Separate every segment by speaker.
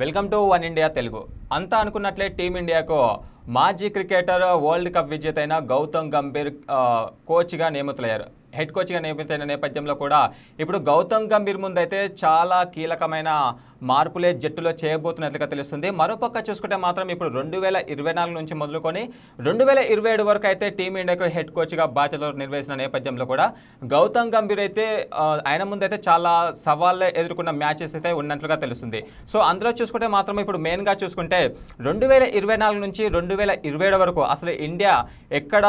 Speaker 1: Welcome to one India Telugu. అంతా అనుకున్నట్లే టీమిండియాకు మాజీ క్రికెటర్ వరల్డ్ కప్ విజేత అయిన గౌతమ్ గంభీర్ కోచ్గా నియమితులయ్యారు. హెడ్ కోచ్గా నియమితైన నేపథ్యంలో కూడా ఇప్పుడు గౌతమ్ గంభీర్ ముందైతే చాలా కీలకమైన మార్పులే జట్టులో చేయబోతున్నట్లుగా తెలుస్తుంది. మరోపక్క చూసుకుంటే మాత్రం ఇప్పుడు రెండు వేల ఇరవై నాలుగు నుంచి మొదలుకొని రెండు వేల ఇరవై ఏడు వరకు అయితే టీమిండియాకు హెడ్ కోచ్గా బాధ్యతలు నిర్వహిస్తున్న నేపథ్యంలో కూడా గౌతమ్ గంభీర్ అయితే ఆయన ముందైతే చాలా సవాళ్ళే ఎదుర్కొన్న మ్యాచెస్ అయితే ఉన్నట్లుగా తెలుస్తుంది. సో అందులో చూసుకుంటే మాత్రం ఇప్పుడు మెయిన్గా చూసుకుంటే రెండు వేల ఇరవై నాలుగు నుంచి రెండు వేల ఇరవై ఏడు వరకు అసలు ఇండియా ఎక్కడ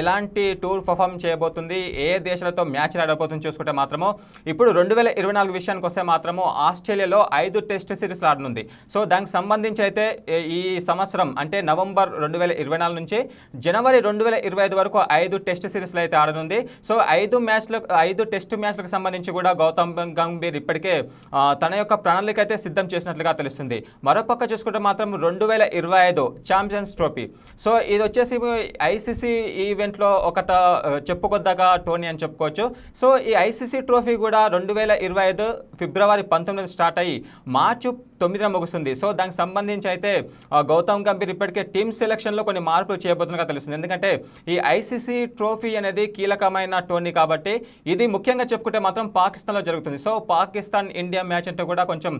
Speaker 1: ఎలాంటి టూర్ పర్ఫామ్ చేయబోతుంది ఏ దేశాలతో మ్యాచ్ ఆడబోతుంది చూసుకుంటే మాత్రము ఇప్పుడు రెండు వేల ఇరవై నాలుగు విషయానికి వస్తే మాత్రము ఆస్ట్రేలియాలో ఐదు టెస్ట్ సిరీస్ ఆడనుంది. సో దానికి సంబంధించి అయితే ఈ సంవత్సరం అంటే నవంబర్ రెండు వేల ఇరవై నాలుగు నుంచి జనవరి రెండు వేల ఇరవై ఐదు వరకు ఐదు టెస్ట్ సిరీస్లు అయితే ఆడనుంది. సో ఐదు మ్యాచ్లకు ఐదు టెస్ట్ మ్యాచ్లకు సంబంధించి కూడా గౌతమ్ గంభీర్ ఇప్పటికే తన యొక్క ప్రణాళిక అయితే సిద్ధం చేసినట్లుగా తెలుస్తుంది. మరోపక్క చూసుకుంటే మాత్రం రెండు వేల ఇరవై ఐదు ఛాంపియన్స్ ట్రోఫీ. సో ఇది వచ్చేసి ఐసీసీ ఈవెంట్లో ఒకట చెప్పుకొద్దగా టోనీ అని చెప్పుకోవచ్చు. సో ఈ ఐసీసీ ట్రోఫీ కూడా రెండు వేల ఇరవై ఐదు ఫిబ్రవరి పంతొమ్మిది స్టార్ట్ అయ్యి మార్చి తొమ్మిదిన ముగుస్తుంది. సో దానికి సంబంధించి అయితే గౌతమ్ గంభీర్ ఇప్పటికే టీమ్ సెలక్షన్లో కొన్ని మార్పులు చేయబోతున్నగా తెలుస్తుంది. ఎందుకంటే ఈ ఐసీసీ ట్రోఫీ అనేది కీలకమైన టోర్నీ కాబట్టి ఇది ముఖ్యంగా చెప్పుకుంటే మాత్రం పాకిస్తాన్లో జరుగుతుంది. సో పాకిస్తాన్ ఇండియా మ్యాచ్ అంటే కూడా కొంచెం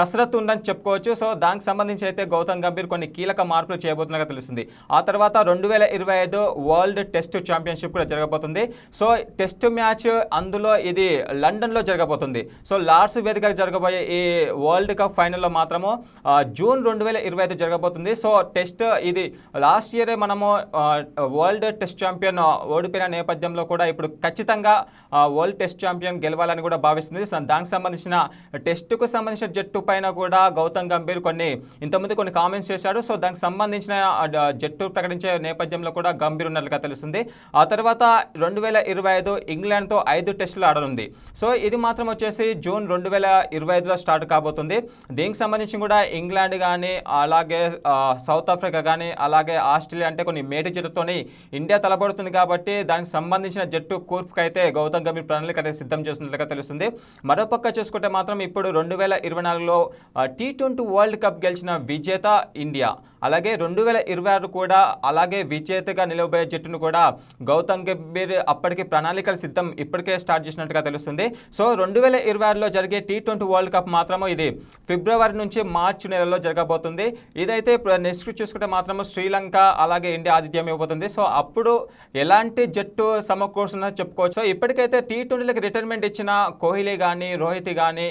Speaker 1: కసరత్తు ఉందని చెప్పుకోవచ్చు. సో దానికి సంబంధించి అయితే గౌతమ్ గంభీర్ కొన్ని కీలక మార్పులు చేయబోతున్నగా తెలుస్తుంది. ఆ తర్వాత రెండు వేల ఇరవై ఐదు వరల్డ్ టెస్ట్ ఛాంపియన్షిప్ కూడా జరగబోతుంది. సో టెస్ట్ మ్యాచ్ అందులో ఇది లండన్లో జరగబోతుంది. సో లార్డ్స్ వేదికగా జరగబోయే ఈ వరల్డ్ కప్ ఫైనల్ ఫైనల్లో మాత్రము జూన్ రెండు వేల ఇరవై ఐదు జరగబోతుంది. సో టెస్ట్ ఇది లాస్ట్ ఇయరే మనము వరల్డ్ టెస్ట్ ఛాంపియన్ ఓడిపోయిన నేపథ్యంలో కూడా ఇప్పుడు ఖచ్చితంగా వరల్డ్ టెస్ట్ ఛాంపియన్ గెలవాలని కూడా భావిస్తుంది. సో దానికి సంబంధించిన టెస్ట్కు సంబంధించిన జట్టు పైన కూడా గౌతమ్ గంభీర్ కొన్ని ఇంతకుముందు కొన్ని కామెంట్స్ చేశాడు. సో దానికి సంబంధించిన జట్టు ప్రకటించే నేపథ్యంలో కూడా గంభీర్ ఉన్నట్లుగా తెలుస్తుంది. ఆ తర్వాత రెండు వేల ఇరవై ఐదు ఇంగ్లాండ్తో ఐదు టెస్టులు ఆడనుంది. సో ఇది మాత్రం వచ్చేసి జూన్ రెండు వేల ఇరవై ఐదులో స్టార్ట్ కాబోతుంది. దీనికి సంబంధించి కూడా ఇంగ్లాండ్ కానీ అలాగే సౌత్ ఆఫ్రికా కానీ అలాగే ఆస్ట్రేలియా అంటే కొన్ని మేటి జట్టుతోని ఇండియా తలబడుతుంది కాబట్టి దానికి సంబంధించిన జట్టు కూర్పుకు అయితే గౌతమ్ గంభీర్ ప్రణాళిక అయితే సిద్ధం చేస్తున్నట్లుగా తెలుస్తుంది. మరోపక్క చూసుకుంటే మాత్రం ఇప్పుడు రెండు వేల ఇరవై నాలుగులో టీ ట్వంటీ వరల్డ్ కప్ గెలిచిన విజేత ఇండియా అలాగే రెండు వేల ఇరవై ఆరు కూడా అలాగే విజేతగా నిలవబోయే జట్టును కూడా గౌతమ్ గంభీర్ అప్పటికి ప్రణాళికలు సిద్ధం ఇప్పటికే స్టార్ట్ చేసినట్టుగా తెలుస్తుంది. సో రెండు వేల ఇరవై ఆరులో జరిగే టీ ట్వంటీ వరల్డ్ కప్ మాత్రము ఇది ఫిబ్రవరి నుంచి మార్చి నెలలో జరగబోతుంది. ఇదైతే నెక్స్ట్ చూసుకుంటే మాత్రము శ్రీలంక అలాగే ఇండియా ఆతిథ్యం ఇవ్వబోతుంది. సో అప్పుడు ఎలాంటి జట్టు సమకూర్చున్నా చెప్పుకోవచ్చు. సో ఇప్పటికైతే టీ ట్వంటీలకు రిటైర్మెంట్ ఇచ్చిన కోహ్లీ కానీ రోహిత్ కానీ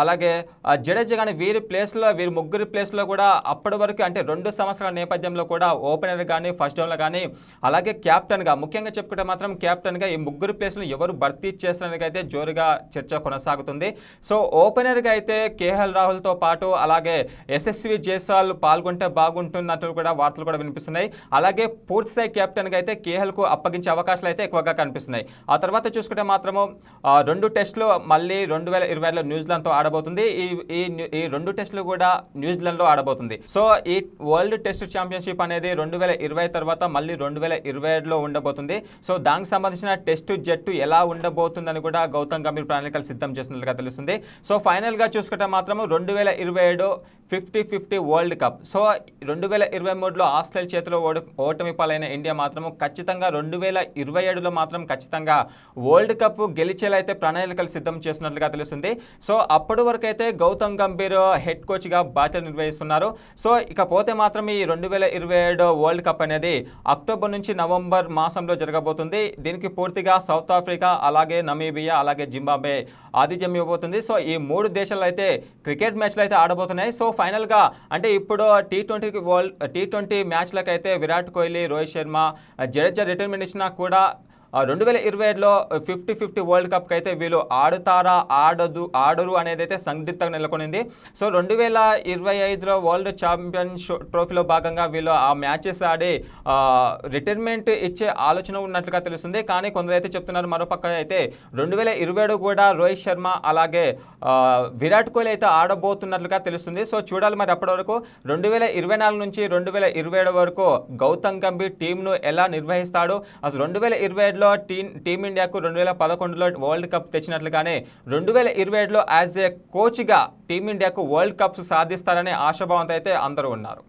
Speaker 1: అలాగే ఆ, జడేజా కానీ వీరి ప్లేస్లో వీరి ముగ్గురి ప్లేస్లో కూడా అప్పటి వరకు అంటే రెండు సంవత్సరాల నేపథ్యంలో కూడా ఓపెనర్ కానీ ఫస్ట్ డౌన్లో కానీ అలాగే క్యాప్టెన్గా ముఖ్యంగా చెప్పుకుంటే మాత్రం క్యాప్టెన్గా ఈ ముగ్గురు ప్లేస్లు ఎవరు భర్తీ చేస్తానికి అయితే జోరుగా చర్చ కొనసాగుతుంది. సో ఓపెనర్గా అయితే కేఎల్ రాహుల్తో పాటు అలాగే ఎస్ఎస్వి జైస్వాల్ పాల్గొంటే బాగుంటున్నట్టు కూడా వార్తలు కూడా వినిపిస్తున్నాయి. అలాగే పూర్తిస్థాయి కెప్టెన్గా అయితే కేఎల్కు అప్పగించే అవకాశాలు అయితే ఎక్కువగా కనిపిస్తున్నాయి. ఆ తర్వాత చూసుకుంటే మాత్రము రెండు టెస్టులు మళ్ళీ రెండు వేల ఇరవైలో న్యూజిలాండ్తో ఆడబోతుంది. ఈ ఈ రెండు టెస్టులు కూడా న్యూజిలాండ్లో ఆడబోతుంది. సో ఈ వరల్డ్ టెస్ట్ ఛాంపియన్షిప్ అనేది రెండు వేల ఇరవై తర్వాత మళ్ళీ రెండు వేల ఇరవై ఏడులో ఉండబోతుంది. సో దానికి సంబంధించిన టెస్ట్ జట్టు ఎలా ఉండబోతుందని కూడా గౌతమ్ గంభీర్ ప్రణాళికలు సిద్ధం చేస్తున్నట్లుగా తెలుస్తుంది. సో ఫైనల్గా చూసుకుంటే మాత్రము రెండు వేల ఇరవై ఏడు fifty fifty world cup. So రెండు వేల ఇరవై మూడులో ఆస్ట్రేలియా చేతిలో ఓడి ఓటమి పాలైన ఇండియా మాత్రము ఖచ్చితంగా రెండు వేల ఇరవై ఏడులో మాత్రం ఖచ్చితంగా వరల్డ్ కప్ గెలిచేలా అయితే ప్రణాళికలు సిద్ధం చేస్తున్నట్లుగా తెలుస్తుంది. సో అప్పటి వరకు అయితే గౌతమ్ గంభీర్ హెడ్ కోచ్గా బాధ్యత నిర్వహిస్తున్నారు. సో ఇకపోతే మాత్రం ఈ రెండు వేల ఇరవై ఏడు వరల్డ్ కప్ అనేది అక్టోబర్ నుంచి నవంబర్ మాసంలో జరగబోతుంది. దీనికి పూర్తిగా సౌత్ ఆఫ్రికా అలాగే నమీబియా అలాగే జింబాబే ఆతిథ్యం ఇవ్వబోతుంది. సో ఈ మూడు దేశాలు అయితే క్రికెట్ మ్యాచ్లు అయితే ఆడబోతున్నాయి. సో ఫైనల్గా అంటే ఇప్పుడు టీ ట్వంటీకి వరల్డ్ టీ ట్వంటీ మ్యాచ్లకైతే విరాట్ కోహ్లీ రోహిత్ శర్మ జడేజా రిటైర్మెంట్ ఇచ్చినా కూడా రెండు వేల ఇరవై ఏడులో ఫిఫ్టీ ఫిఫ్టీ వరల్డ్ కప్కి అయితే వీళ్ళు ఆడుతారా ఆడదు ఆడరు అనేది అయితే సందిగ్ధంగా నెలకొనింది. సో రెండు వేల ఇరవై ఐదులో వరల్డ్ ఛాంపియన్ ట్రోఫీలో భాగంగా వీళ్ళు ఆ మ్యాచెస్ ఆడి రిటైర్మెంట్ ఇచ్చే ఆలోచన ఉన్నట్లుగా తెలుస్తుంది. కానీ కొందరు అయితే చెప్తున్నారు మరోపక్క అయితే రెండు వేల ఇరవై ఏడు కూడా రోహిత్ శర్మ అలాగే విరాట్ కోహ్లీ అయితే ఆడబోతున్నట్లుగా తెలుస్తుంది. సో చూడాలి మరి అప్పటి వరకు రెండు వేల ఇరవై నాలుగు నుంచి రెండు వేల ఇరవై ఏడు వరకు గౌతమ్ గంభీర్ టీంను ఎలా నిర్వహిస్తాడు? అసలు రెండు వేల ఇరవై ఏడులో ఏడులో టీం టీమిండియాకు రెండు వేల పదకొండులో వరల్డ్ కప్ తెచ్చినట్లుగానే రెండు వేల ఇరవై ఏడులో యాజ్ ఏ కోచ్గా టీమిండియాకు వరల్డ్ కప్ సాధిస్తారనే ఆశాభావంతో అయితే అందరూ ఉన్నారు.